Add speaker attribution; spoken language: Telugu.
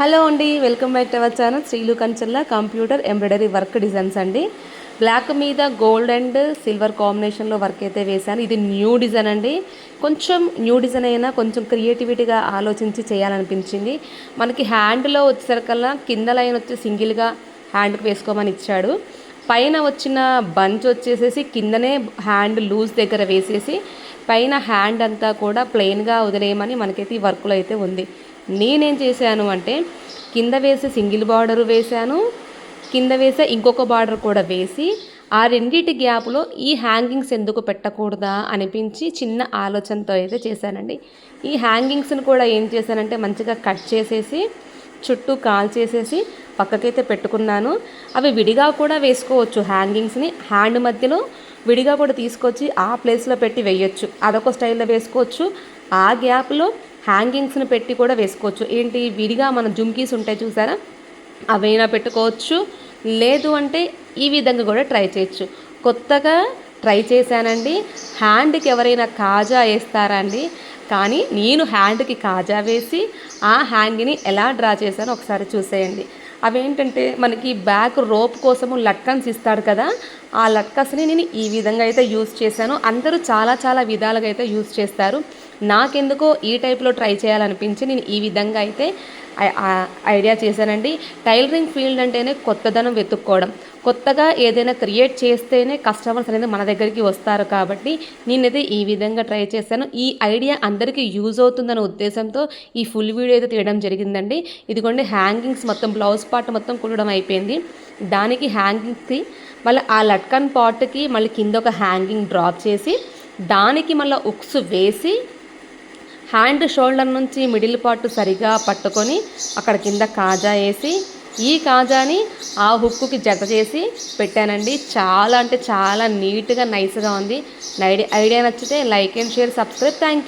Speaker 1: హలో అండి welcome back to our channel. Srilu Kancharla computer embroidery work designs అండి. బ్లాక్ మీద గోల్డ్ అండ్ సిల్వర్ కాంబినేషన్లో వర్క్ అయితే వేశాను. ఇది న్యూ డిజైన్ అండి. కొంచెం న్యూ డిజైన్ అయినా కొంచెం క్రియేటివిటీగా ఆలోచించి చేయాలనిపించింది. మనకి హ్యాండ్లో వచ్చేసరికల్లా కింద లైన్ వచ్చి సింగిల్గా హ్యాండ్కి వేసుకోమని ఇచ్చాడు. పైన వచ్చిన బంచ్ వచ్చేసేసి కిందనే హ్యాండ్ లూజ్ దగ్గర వేసేసి పైన హ్యాండ్ అంతా కూడా ప్లెయిన్గా వదిలేయమని మనకైతే ఈ వర్క్లో అయితే ఉంది. నేనేం చేశాను అంటే కింద వేసి సింగిల్ బార్డర్ వేశాను. కింద వేసే ఇంకొక బార్డర్ కూడా వేసి ఆ రెండింటి గ్యాప్లో ఈ హ్యాంగింగ్స్ ఎందుకు పెట్టకూడదా అనిపించి చిన్న ఆలోచనతో అయితే చేశానండి. ఈ హ్యాంగింగ్స్ని కూడా ఏం చేశానంటే మంచిగా కట్ చేసేసి చుట్టూ కాల్ చేసేసి పక్కకైతే పెట్టుకున్నాను. అవి విడిగా కూడా వేసుకోవచ్చు హ్యాంగింగ్స్ని. హ్యాండ్ మధ్యలో విడిగా కూడా తీసుకొచ్చి ఆ ప్లేస్లో పెట్టి వేయొచ్చు. అదొక స్టైల్లో వేసుకోవచ్చు. ఆ గ్యాప్లో హ్యాంగింగ్స్ని పెట్టి కూడా వేసుకోవచ్చు. ఏంటి? విడిగా మన జుమ్కీస్ ఉంటాయి చూసారా? అవైనా పెట్టుకోవచ్చు. లేదు అంటే ఈ విధంగా కూడా ట్రై చేయొచ్చు. కొత్తగా ట్రై చేశానండి. హ్యాండ్కి ఎవరైనా కాజా వేస్తారా అండి? కానీ నేను హ్యాండ్కి కాజా వేసి ఆ హ్యాండ్ని ఎలా డ్రా చేశానో ఒకసారి చూసేయండి. అవేంటంటే మనకి బ్యాక్ రోప్ కోసము లట్కన్స్ ఇస్తాడు కదా? ఆ లట్కన్స్ని నేను ఈ విధంగా అయితే యూజ్ చేశాను. అందరూ చాలా చాలా విధాలుగా అయితే యూస్ చేస్తారు. నాకెందుకో ఈ టైప్లో ట్రై చేయాలనిపించి నేను ఈ విధంగా అయితే ఐడియా చేశానండి. టైలరింగ్ ఫీల్డ్ అంటేనే కొత్తదనం వెతుక్కోవడం. కొత్తగా ఏదైనా క్రియేట్ చేస్తేనే కస్టమర్స్ అనేది మన దగ్గరికి వస్తారు కాబట్టి నేనైతే ఈ విధంగా ట్రై చేశాను. ఈ ఐడియా అందరికీ యూజ్ అవుతుందనే ఉద్దేశంతో ఈ ఫుల్ వీడియో అయితే తీయడం జరిగిందండి. ఇదిగోండి హ్యాంగింగ్స్ మొత్తం బ్లౌజ్ పార్ట్ మొత్తం కుట్టడం అయిపోయింది. దానికి హ్యాంగింగ్కి మళ్ళీ ఆ లట్కన్ పార్ట్కి మళ్ళీ కింద ఒక హ్యాంగింగ్ డ్రాప్ చేసి దానికి మళ్ళీ ఉక్స్ వేసి హ్యాండ్ షోల్డర్ నుంచి మిడిల్ పార్ట్ సరిగా పట్టుకొని అక్కడ కింద కాజా వేసి ఈ కాజాని ఆ హుక్కుకి జత చేసి పెట్టానండి. చాలా అంటే చాలా నీట్గా నైస్గా ఉంది. ఐడియా నచ్చితే like and share subscribe. Thank